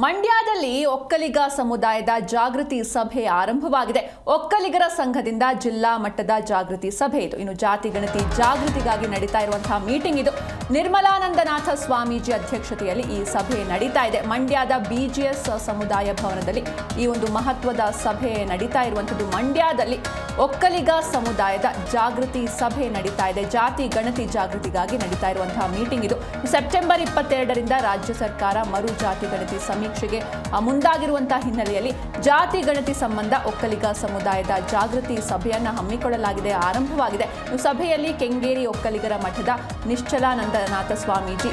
ಮಂಡ್ಯದಲ್ಲಿ ಒಕ್ಕಲಿಗ ಸಮುದಾಯದ ಜಾಗೃತಿ ಸಭೆ ಆರಂಭವಾಗಿದೆ. ಒಕ್ಕಲಿಗರ ಸಂಘದಿಂದ ಜಿಲ್ಲಾ ಮಟ್ಟದ ಜಾಗೃತಿ ಸಭೆ ಇದು. ಇನ್ನು ಜಾತಿ ಗಣತಿ ಜಾಗೃತಿಗಾಗಿ ನಡೀತಾ ಇರುವಂತಹ ಮೀಟಿಂಗ್ ಇದು. ನಿರ್ಮಲಾನಂದನಾಥ ಸ್ವಾಮೀಜಿ ಅಧ್ಯಕ್ಷತೆಯಲ್ಲಿ ಈ ಸಭೆ ನಡೀತಾ ಇದೆ. ಮಂಡ್ಯದ ಬಿಜಿಎಸ್ ಸಮುದಾಯ ಭವನದಲ್ಲಿ ಈ ಒಂದು ಮಹತ್ವದ ಸಭೆ ನಡೀತಾ ಇರುವಂಥದ್ದು. ಮಂಡ್ಯದಲ್ಲಿ ಒಕ್ಕಲಿಗ ಸಮುದಾಯದ ಜಾಗೃತಿ ಸಭೆ ನಡೀತಾ ಇದೆ. ಜಾತಿ ಗಣತಿ ಜಾಗೃತಿಗಾಗಿ ನಡೀತಾ ಇರುವಂತಹ ಮೀಟಿಂಗ್ ಇದು. ಸೆಪ್ಟೆಂಬರ್ ಇಪ್ಪತ್ತೆರಡರಿಂದ ರಾಜ್ಯ ಸರ್ಕಾರ ಮರು ಜಾತಿ ಗಣತಿ ಸಮೀಕ್ಷೆಗೆ ಮುಂದಾಗಿರುವಂತಹ ಹಿನ್ನೆಲೆಯಲ್ಲಿ ಜಾತಿ ಗಣತಿ ಸಂಬಂಧ ಒಕ್ಕಲಿಗ ಸಮುದಾಯದ ಜಾಗೃತಿ ಸಭೆಯನ್ನ ಹಮ್ಮಿಕೊಳ್ಳಲಾಗಿದೆ, ಆರಂಭವಾಗಿದೆ. ಸಭೆಯಲ್ಲಿ ಕೆಂಗೇರಿ ಒಕ್ಕಲಿಗರ ಮಠದ ನಿಶ್ಚಲಾನಂದನಾಥ ಸ್ವಾಮೀಜಿ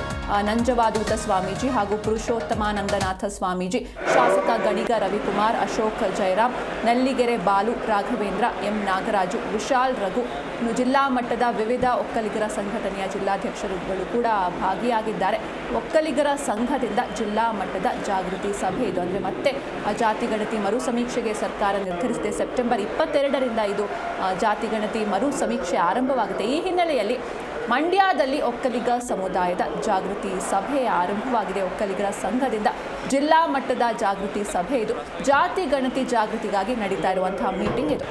ನಂಜವಾದೂತ ಸ್ವಾಮೀಜಿ ಹಾಗೂ ಪುರುಷೋತ್ತಮಾನಂದನಾಥ ಸ್ವಾಮೀಜಿ, ಶಾಸಕ ಗಣಿಗ ರವಿಕುಮಾರ್, ಅಶೋಕ್ ಜಯರಾಮ್ ನಲ್ಲಿಗೆರೆ ಬಾಲು ರಾಘವೇಂದ್ರ, ಎಂ ನಾಗರಾಜು, ವಿಶಾಲ್ ರಘು ಜಿಲ್ಲಾ ಮಟ್ಟದ ವಿವಿಧ ಒಕ್ಕಲಿಗರ ಸಂಘಟನೆಯ ಜಿಲ್ಲಾಧ್ಯಕ್ಷರುಗಳು ಕೂಡ ಭಾಗಿಯಾಗಿದ್ದಾರೆ. ಒಕ್ಕಲಿಗರ ಸಂಘದಿಂದ ಜಿಲ್ಲಾ ಮಟ್ಟದ ಜಾಗೃತಿ ಸಭೆ ಇದು ಅಂದರೆ ಮತ್ತೆ ಜಾತಿ ಗಣತಿ ಮರು ಸಮೀಕ್ಷೆಗೆ ಸರ್ಕಾರ ನಿರ್ಧರಿಸಿದೆ. ಸೆಪ್ಟೆಂಬರ್ ಇಪ್ಪತ್ತೆರಡರಿಂದ ಇದು ಜಾತಿ ಗಣತಿ ಮರು ಸಮೀಕ್ಷೆ ಆರಂಭವಾಗುತ್ತೆ. ಈ ಹಿನ್ನೆಲೆಯಲ್ಲಿ ಮಂಡ್ಯದಲ್ಲಿ ಒಕ್ಕಲಿಗ ಸಮುದಾಯದ ಜಾಗೃತಿ ಸಭೆ ಆರಂಭವಾಗಿದೆ. ಒಕ್ಕಲಿಗರ ಸಂಘದಿಂದ ಜಿಲ್ಲಾ ಮಟ್ಟದ ಜಾಗೃತಿ ಸಭೆ ಇದು. ಜಾತಿ ಗಣತಿ ಜಾಗೃತಿಗಾಗಿ ನಡೀತಾ ಇರುವಂತಹ ಮೀಟಿಂಗ್ ಇದು.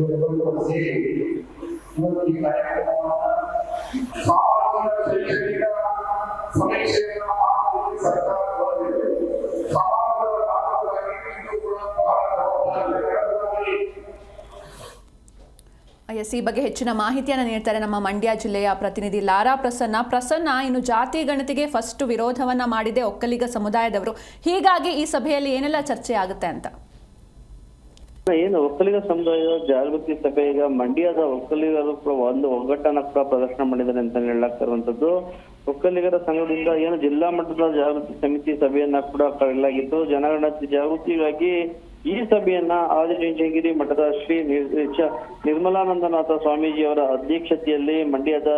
ಜವಾಬ್ದಾರಿ. ಎಸ್ ಈ ಬಗ್ಗೆ ಹೆಚ್ಚಿನ ಮಾಹಿತಿಯನ್ನು ನೀಡ್ತಾರೆ ನಮ್ಮ ಮಂಡ್ಯ ಜಿಲ್ಲೆಯ ಪ್ರತಿನಿಧಿ ಲಾರಾ ಪ್ರಸನ್ನ ಪ್ರಸನ್ನ, ಇನ್ನು ಜಾತಿ ಗಣತಿಗೆ ಫಸ್ಟ್ ವಿರೋಧವನ್ನ ಮಾಡಿದೆ ಒಕ್ಕಲಿಗ ಸಮುದಾಯದವರು ಹೀಗಾಗಿ ಈ ಸಭೆಯಲ್ಲಿ ಏನೆಲ್ಲ ಚರ್ಚೆ ಆಗುತ್ತೆ ಅಂತ ಏನು? ಒಕ್ಕಲಿಗ ಸಮುದಾಯದ ಜಾಗೃತಿ ಸಭೆ ಈಗ ಮಂಡ್ಯದ ಒಕ್ಕಲಿಗರು ಕೂಡ ಒಂದು ಒಗ್ಗಟ್ಟನ್ನ ಕೂಡ ಪ್ರದರ್ಶನ ಮಾಡಿದ್ದಾರೆ ಅಂತ ಹೇಳಲಾಗ್ತಾ ಒಕ್ಕಲಿಗರ ಸಂಘದಿಂದ ಏನು ಜಿಲ್ಲಾ ಮಟ್ಟದ ಜಾಗೃತಿ ಸಮಿತಿ ಸಭೆಯನ್ನ ಕೂಡ ಕರೆಯಲಾಗಿತ್ತು. ಜನಗಣ ಜಾಗೃತಿಗಾಗಿ ಈ ಸಭೆಯನ್ನ ಆದಿಚುಂಚನಗಿರಿ ಮಠದ ಶ್ರೀ ನಿರ್ಮಲಾನಂದನಾಥ ಸ್ವಾಮೀಜಿ ಅವರ ಅಧ್ಯಕ್ಷತೆಯಲ್ಲಿ ಮಂಡ್ಯದ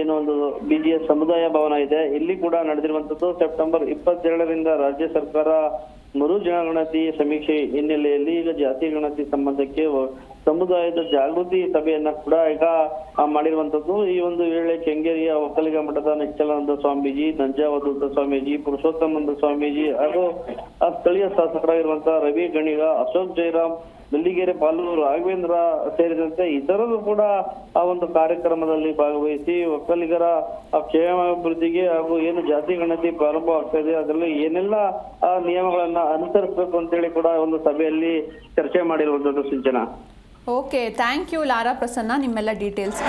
ಏನು ಒಂದು ಬಿಜಿಎಸ್ ಸಮುದಾಯ ಭವನ ಇದೆ. ಇಲ್ಲಿ ಕೂಡ ನಡೆದಿರುವಂತದ್ದು ಸೆಪ್ಟೆಂಬರ್ ಇಪ್ಪತ್ತೆರಡರಿಂದ ರಾಜ್ಯ ಸರ್ಕಾರ ಮರು ಜನಗಣತಿ ಸಮೀಕ್ಷೆ ಹಿನ್ನೆಲೆಯಲ್ಲಿ ಈಗ ಜಾತಿ ಗಣತಿ ಸಂಬಂಧಕ್ಕೆ ಸಮುದಾಯದ ಜಾಗೃತಿ ಸಭೆಯನ್ನ ಕೂಡ ಈಗ ಮಾಡಿರುವಂತದ್ದು ಈ ಒಂದು ವೇಳೆ ಕೆಂಗೇರಿಯ ಒಕ್ಕಲಿಗ ಮಠದ ನಿಶ್ಚಲಾನಂದ ಸ್ವಾಮೀಜಿ ನಂಜಾವಧೂತ ಸ್ವಾಮೀಜಿ, ಪುರುಷೋತ್ತಮಾನಂದ ಸ್ವಾಮೀಜಿ ಹಾಗೂ, ಆ, ಸ್ಥಳೀಯ ಶಾಸಕರಾಗಿರುವಂತಹ ರವಿ ಗಣಿಗ, ಅಶೋಕ್ ಜಯರಾಮ್ ನಲ್ಲಿಗೆರೆ ಪಾಲೂರು, ರಾಘವೇಂದ್ರ ಸೇರಿದಂತೆ ಇತರರು ಕೂಡ ಆ ಒಂದು ಕಾರ್ಯಕ್ರಮದಲ್ಲಿ ಭಾಗವಹಿಸಿ, ಒಕ್ಕಲಿಗರ ಕ್ಷೇಮಾಭಿವೃದ್ಧಿಗೆ ಹಾಗೂ ಏನು ಜಾತಿ ಗಣತಿ ಪ್ರಾರಂಭ ಆಗ್ತಾ ಇದೆ, ಅದರಲ್ಲಿ ಏನೆಲ್ಲ, ಆ, ನಿಯಮಗಳನ್ನ ಅನುಸರಿಸಬೇಕು ಅಂತೇಳಿ ಕೂಡ ಒಂದು ಸಭೆಯಲ್ಲಿ ಚರ್ಚೆ ಮಾಡಿರುವಂತದ್ದು Sinchana. Okay thank you Lara Prasanna ನಿಮ್ಮೆಲ್ಲ ಡೀಟೇಲ್ಸ್